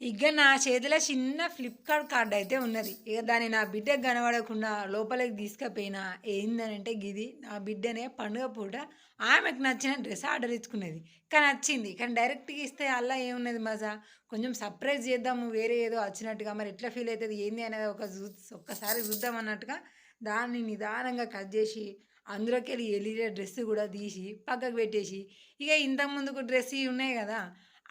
ఇక నా చేతిలో చిన్న ఫ్లిప్కార్ట్ కార్డ్ అయితే ఉన్నది. ఇక దాన్ని నా బిడ్డకు కనబడకుండా లోపలికి తీసుకుపోయినా ఏందనంటే గిది నా బిడ్డనే పండుగ పూట ఆమెకు నచ్చిన డ్రెస్ ఆర్డర్ ఇచ్చుకున్నది. కానీ నచ్చింది. కానీ డైరెక్ట్గా ఇస్తే అలా ఏమున్నది మజా? కొంచెం సర్ప్రైజ్ చేద్దాము వేరే ఏదో వచ్చినట్టుగా. మరి ఎట్లా ఫీల్ అవుతుంది ఏంది అనేది ఒక చూ ఒక్కసారి చూద్దాం అన్నట్టుగా దాన్ని నిదానంగా కట్ చేసి అందులోకి వెళ్ళి ఎలిగే డ్రెస్ కూడా తీసి పక్కకు పెట్టేసి ఇక ఇంతకు ముందుకు డ్రెస్ ఇవి ఉన్నాయి కదా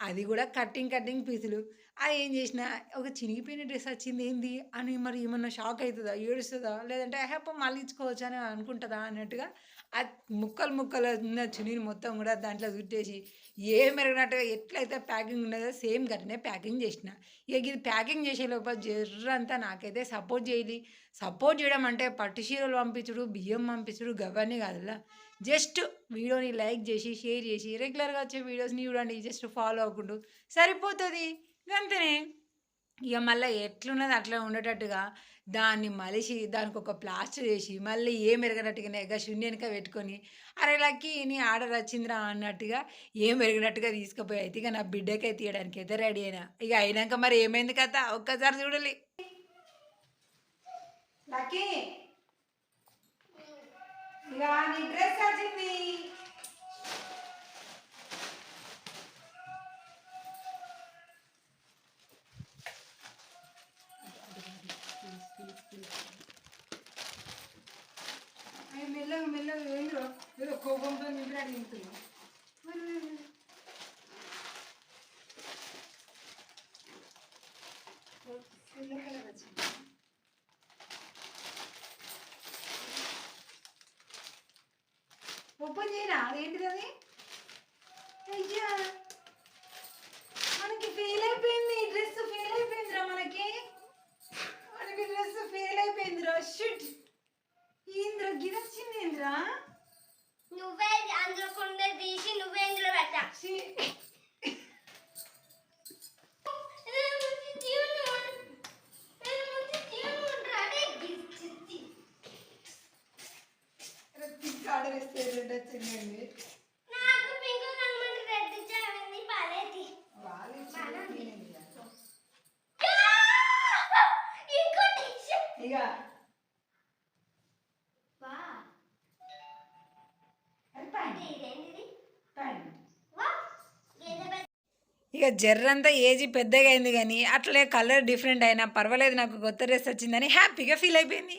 అది కూడా కట్టింగ్ కట్టింగ్ పీసులు. అది ఏం చేసిన? ఒక చినిగిపోయిన డ్రెస్ వచ్చింది ఏంది? అని మరి ఏమన్నా షాక్ అవుతుందా? ఏడుస్తుందా? లేదంటే హ్యాపీ మళ్ళీ ఇచ్చుకోవచ్చు అని అనుకుంటుందా? అన్నట్టుగా ఆ ముక్కలు ముక్కలు ఉన్న చునీని మొత్తం కూడా దాంట్లో చుట్టేసి ఏం మెరగనట్టుగా ఎట్లయితే ప్యాకింగ్ ఉన్నదో సేమ్ గట్టినే ప్యాకింగ్ చేసిన. ఇక ఇది ప్యాకింగ్ చేసే లోపల జర్రంతా నాకైతే సపోర్ట్ చేయాలి. సపోర్ట్ చేయడం అంటే పట్టు చీరలు పంపించుడు బియ్యం పంపించుడు గవన్నీ కాదులా. జస్ట్ వీడియోని లైక్ చేసి షేర్ చేసి రెగ్యులర్గా వచ్చే వీడియోస్ని చూడండి. జస్ట్ ఫాలో అవ్వకుండా. సరిపోతుంది. అంతేనే. ఇక మళ్ళీ ఎట్లున్నది అట్లా ఉండేటట్టుగా దాన్ని మలిసి దానికి ఒక ప్లాస్టర్ చేసి మళ్ళీ ఏం ఎరగనట్టుగానే ఇక శూన్యనిక పెట్టుకొని అరే లక్కి నీ ఆర్డర్ వచ్చిందిరా అన్నట్టుగా ఏం ఎరగనట్టుగా తీసుకుపోయి అయితే ఇక నా బిడ్డకై తీయడానికి అయితే రెడీ అయినా. ఇక అయినాక మరి ఏమైంది కదా ఒక్కసారి చూడాలి. లక్కీ ఇక నీ డ్రెస్ వచ్చింది. మెల్లగా మెల్లగా ఏంద్రో? ఏదో కోపంతో నింపినట్టు నింపుతున్నావు ఓపెన్ చేయరా? అదేంటిది అది? అయ్యా మనకి ఫెయిల్ అయిపోయింది. డ్రెస్ ఫెయిల్ అయిపోయిందిరా మనకి. మనకి డ్రెస్ ఫెయిల్ అయిపోయిందిరా. షిట్ గిది వచ్చింది ఏంద్రా నువ్వే అందులో కొండ తీసి నువ్వే ఇందులో పెట్టా. ఆర్డర్ ఇస్తే వచ్చిందండి. ఇక జర్రంతా ఏజీ పెద్దగా అయింది కానీ అట్లే కలర్ డిఫరెంట్ అయినా పర్వాలేదు నాకు కొత్త డ్రెస్ వచ్చిందని హ్యాపీగా ఫీల్ అయిపోయింది.